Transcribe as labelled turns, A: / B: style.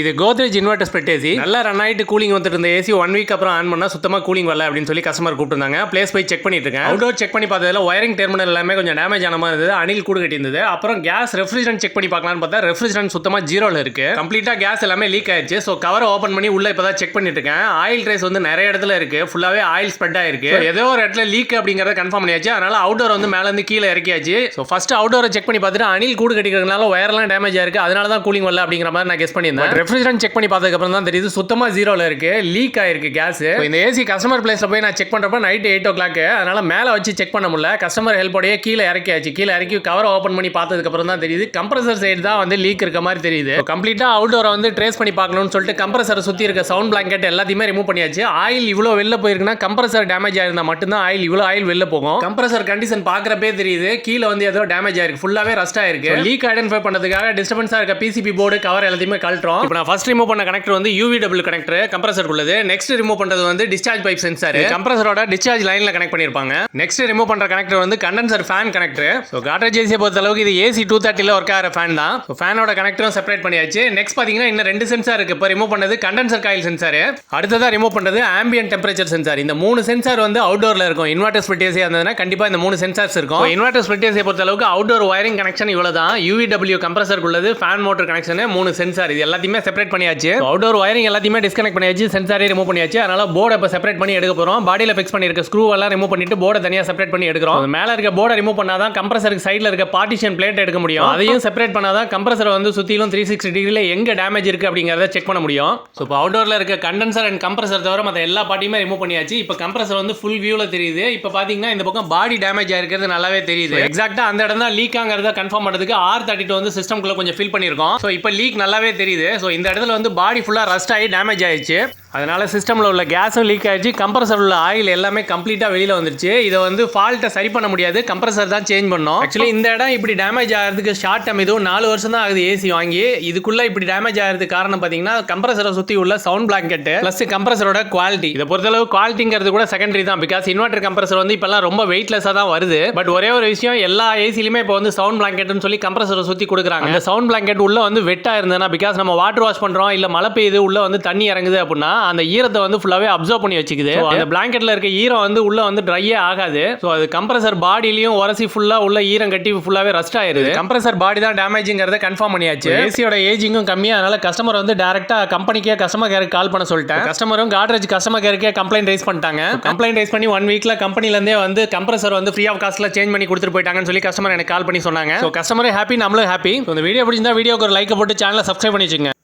A: இது Godrej inverter ஸ்பெட் AC நல்லா run ஆயிட்டு கூலிங் வந்துட்டு இருந்த ஏசி ஒன் வீக் அப்புறம் ஆன் பண்ணா சுத்தமா கூலிங் வரல அப்படின்னு சொல்லி கஸ்டமர் கூப்பிட்டுருந்தாங்க. பிளேஸ் போய் செக் பண்ணிட்டு இருக்கேன் அவுடோர் செக் பண்ணி பார்த்ததுல ஒயரிங் டெர்மினல் எல்லாமே கொஞ்சம் டேமேஜ் ஆன மாதிரி இருந்தது. அணில் கூடு கட்டியிருந்தது. அப்புறம் கேஸ் ரெஃப்ரிஜரண்ட் செக் பண்ணி பார்க்கலாம்னு பார்த்தா ரெஃப்ரிஜரண்ட் சுத்தமா ஜீரோல இருக்கு. கம்ப்ளீட்டா கேஸ் எல்லாமே லீக் ஆயிடுச்சு. ஸோ கவரை ஓப்பன் பண்ணி உள்ள இப்பதான் செக் பண்ணிட்டு இருக்கேன் ஆயில் ட்ரேஸ் வந்து நிறைய இடத்துல இருக்கு. ஃபுல்லாவே ஆயில் ஸ்ப்ரெட் ஆயிருக்கு. ஏதோ ஒரு இடத்துல லீக் அப்படிங்கறத கன்ஃபார்ம் பண்ணியாச்சு. அதனால அவுடோர் வந்து மேல இருந்து கீழே இறக்கியாச்சு. ஸோ ஃபர்ஸ்ட் அவுடோரை செக் பண்ணி பார்த்துட்டு அணில் கூடு கட்டிக்கிறதுனால ஒயர்லாம் டேமேஜ் ஆயிருக்கு. அதனால தான் கூலிங் வரல அப்படிங்கிற மாதிரி நான் கெஸ் பண்ணியிருந்தேன். ரெஃப்ரிஜரண்ட் செக் பண்ணி பார்த்ததுக்கப்புறம் தான் தெரியுது. சுத்தமாக ஜீரோவில் இருக்குது லீக் ஆயிருக்கு கேஸ் இந்த ஏசி கஸ்டமர் பிளேஸில் போய் நான் செக் பண்ணுறப்ப நைட் எயிட் ஓ கிளாக் அதனால் மேலே வச்சு செக் பண்ண முடியல. கஸ்டமர் ஹெல்ப்போடய கீழே இறக்கியாச்சு. கீழே இறக்கி கவர் ஓப்பன் பண்ணி பார்த்ததுக்கப்புறம் தான் தெரியுது. கம்ப்ரஸர் சைடு தான் வந்து லீக் இருக்க மாதிரி தெரியுது. கம்ப்ளீட்டாக அவுட்டோரை வந்து ட்ரேஸ் பண்ணி பார்க்கணும்னு சொல்லிட்டு கம்ப்ரஸரை சுற்றி இருக்க சவுண்ட் பிளாங்கெட் எல்லாத்தையுமே ரிமூவ் பண்ணியாச்சு. ஆயில் இவ்வளோ வெளில போயிருக்குன்னா கம்ப்ரஸர் டேமேஜ் ஆயிருந்தா மட்டும்தான் ஆயில் இவ்வளோ ஆயில் வெளில போகும். கம்ப்ரஸர் கண்டிஷன் பார்க்குறப்பே தெரியுது. கீழே வந்து ஏதோ டேமேஜ் ஆயிருக்கு. ஃபுல்லாவே ரஸ்ட் ஆயிருக்கு. லீக் ஐடென்டிஃபை பண்ணுறதுக்காக டிஸ்டர்பன்ஸாக இருக்க பிசிபி போர்டு கவர் எல்லாத்தையுமே கழட்டுறோம். இப்போ நான் ஃபர்ஸ்ட் ரிமூவ் பண்ண கனெக்டர் வந்து யூவிடபிள்யூ கனெக்டர் கம்ப்ரசர் உள்ளது. நெக்ஸ்ட் ரிமூவ் பண்றது வந்து டிஸ்சார்ஜ் பைப் சென்சார் கம்ப்ரசரோட டிஸ்சார்ஜ் லைன்ல கனெக்ட் பண்ணிருப்பாங்க. நெக்ஸ்ட் ரிமூவ் பண்ற கனெக்டர் வந்து condenser fan connector so Godrej ஏசியை பொறுத்த அளவுக்கு இது ஏசி டூ தேர்ட்டில ஒர்க் ஆகிற ஃபேன் தான். ஸோ ஃபேனோட கனெக்டரும் செப்பரேட் பண்ணியாச்சு. நெக்ஸ்ட் பாத்தீங்கன்னா இன்னும் ரெண்டு சென்சார் இருக்கு. இப்போ ரிமூவ் பண்ணது கண்டென்சர் காயில் சென்சார் அடுத்ததா ரிமூவ் பண்றது ஆம்பியன் டெம்பரேச்சர் சென்சார் இந்த மூணு சென்சார் வந்து அவுட்டோர்ல இருக்கும். இன்வெர்டர் ஸ்பிளிட் ஏசியா இருந்ததுன்னா கண்டிப்பா இந்த மூணு சென்சார்ஸ் இருக்கும். இன்வெர்டர் ஸ்பிளிட் ஏசியை பொறுத்த அளவுக்கு அவுட்டோர் ஒயரிங் கனெக்ஷன் இவ்வளவு தான் யூவிடபிள்யூ கம்ப்ரசர் உள்ளது ஃபேன் மோட்டர் கனெக்ஷன் மூணு சென்சார் இது எல்லாத்தையுமே செப்பரேட் பண்ணியாச்சு. அவுட்டோர் ஒயரிங் எல்லாத்தையுமே டிஸ்கனெக்ட் பண்ணியாச்சு சென்சாரே ரிமூவ் பண்ணியாச்சு. அதனால போர்டை இப்போ செப்பரேட் பண்ணி எடுக்க போறோம். பாடியில் ஃபிக்ஸ் பண்ணிருக்க ஸ்க்ரூ எல்லாம் ரிமூவ் பண்ணிட்டு போர்டை தனியாக செப்பரேட் பண்ணி எடுக்கிறோம். மேல இருக்க போர்டை ரிமூவ் பண்ணாதான் கம்ப்ரசருக்கு சைடில் இருக்க பார்ட்டிஷன் பிளேட் எடுக்க முடியும். அதையும் செப்பரேட் பண்ணாதான் கம்ப்ரசரை வந்து சுத்திலும் த்ரீ சிக்ஸ்டி டிகிரியில் எங்க டேமேஜ் இருக்கு அப்படிங்கறத செக் பண்ண முடியும். ஸோ இப்போ அவுட்டோர்ல இருக்க கண்டென்சர் அண்ட் கம்ப்ரசர் தவிர மற்ற எல்லா பார்ட்டியுமே ரிமூவ் பண்ணியாச்சு. இப்போ கம்ப்ரசர் வந்து ஃபுல் வியூல தெரியுது. இப்போ பாத்தீங்கன்னா இந்த பக்கம் பாடி டேமேஜ் ஆயிருக்கிறது நல்லாவே தெரியுது. எக்ஸாக்ட்டா அந்த இடம் தான் லீக் ஆகிறத கன்ஃபார்ம் பண்ணுறதுக்கு ஆர் தேர்ட்டி டூ வந்து சிஸ்டம்குள்ள கொஞ்சம் ஃபில் பண்ணியிருக்கோம். ஸோ இப்போ லீக் நல்லாவே தெரியுது. ஸோ இந்த இடத்துல வந்து பாடி ஃபுல்லாக ரஸ்ட் ஆகி டேமேஜ் ஆயிடுச்சு. அதனால் சிஸ்டமில் உள்ள கேஸும் லீக் ஆகிடுச்சு கம்ப்ரஸர் உள்ள ஆயில் எல்லாமே கம்ப்ளீட்டாக வெளியில் வந்துருச்சு. இதை வந்து ஃபால்ட்டை சரி பண்ண முடியாது. கம்ப்ரஸர் தான் சேஞ்ச் பண்ணோம். ஆக்சுவலி இந்த இடம் இப்படி டேமேஜ் ஆகிறதுக்கு ஷார்ட் டைம் இதுவும் நாலு வருஷம் தான் ஆகுது ஏசி வாங்கி. இதுக்குள்ளே இப்படி டேமேஜ் ஆகிறதுக்கு காரணம் பார்த்தீங்கன்னா கம்ப்ரஸரை சுற்றி உள்ள சவுண்ட் பிளாங்கெட் ப்ளஸ் கம்ப்ரஸரோட குவாலிட்டி இதை பொறுத்தளவு குவாலிட்டிங்கிறது கூட செகண்டரி தான். பிகாஸ் இன்வெர்டர் கம்ப்ரஸர் வந்து இப்போல்லாம் ரொம்ப வெயிட்லெஸ்ஸாக தான் வருது. பட் ஒரே ஒரு விஷயம் எல்லா ஏசிலுமே இப்போ வந்து சவுண்ட் பிளாங்கெட்னு சொல்லி கம்ப்ரஸரை சுற்றி கொடுக்குறாங்க. அந்த சவுண்ட் பிளாங்கெட் உள்ளே வந்து வெட்டாக இருந்ததுன்னா பிகாஸ் நம்ம வாட்டர் வாஷ் பண்ணுறோம் இல்லை மழை பெய்யுது உள்ளே வந்து தண்ணி இறங்குது அப்படின்னா அந்த ஈரத்தை வந்து ஃபுல்லாகவே அப்சர்வ் பண்ணி வச்சுக்குது. அந்த பிளாங்கெட்ல இருக்க ஈரம் வந்து உள்ள வந்து ட்ரையே ஆகாது. ஸோ அது கம்ப்ரசர் பாடியிலையும் உரசி ஃபுல்லாக உள்ள ஈரம் கட்டி ஃபுல்லாகவே ரஸ்ட் ஆயிருது. கம்ப்ரசர் பாடி தான் டேமேஜிங்கிறத கன்ஃபார்ம் பண்ணியாச்சு. ஏசியோட ஏஜிங்கும் கம்மியாக அதனால கஸ்டமர் வந்து டேரெக்டாக கம்பெனிக்கே கஸ்டமர் கேருக்கு கால் பண்ண சொல்லிட்டேன். கஸ்டமரும் காட்ரேஜ் கஸ்டமர் கேருக்கே கம்ப்ளைண்ட் ரைஸ் பண்ணிட்டாங்க. கம்ப்ளைண்ட் ரைஸ் பண்ணி ஒன் வீக்ல கம்பெனிலேருந்தே வந்து கம்ப்ரசர் வந்து ஃப்ரீ ஆஃப் காஸ்ட்ல சேஞ்ச் பண்ணி கொடுத்துட்டு போயிட்டாங்கன்னு சொல்லி கஸ்டமர் எனக்கு கால் பண்ணி சொன்னாங்க. ஸோ கஸ்டமரே ஹாப்பி நம்மளும் ஹாப்பி இந்த வீடியோ பிடிச்சிருந்தா வீடியோக்கு ஒரு லைக் போட்டு சேனலை சப்ஸ்கிரைப் பண்ணி வச்சுங்க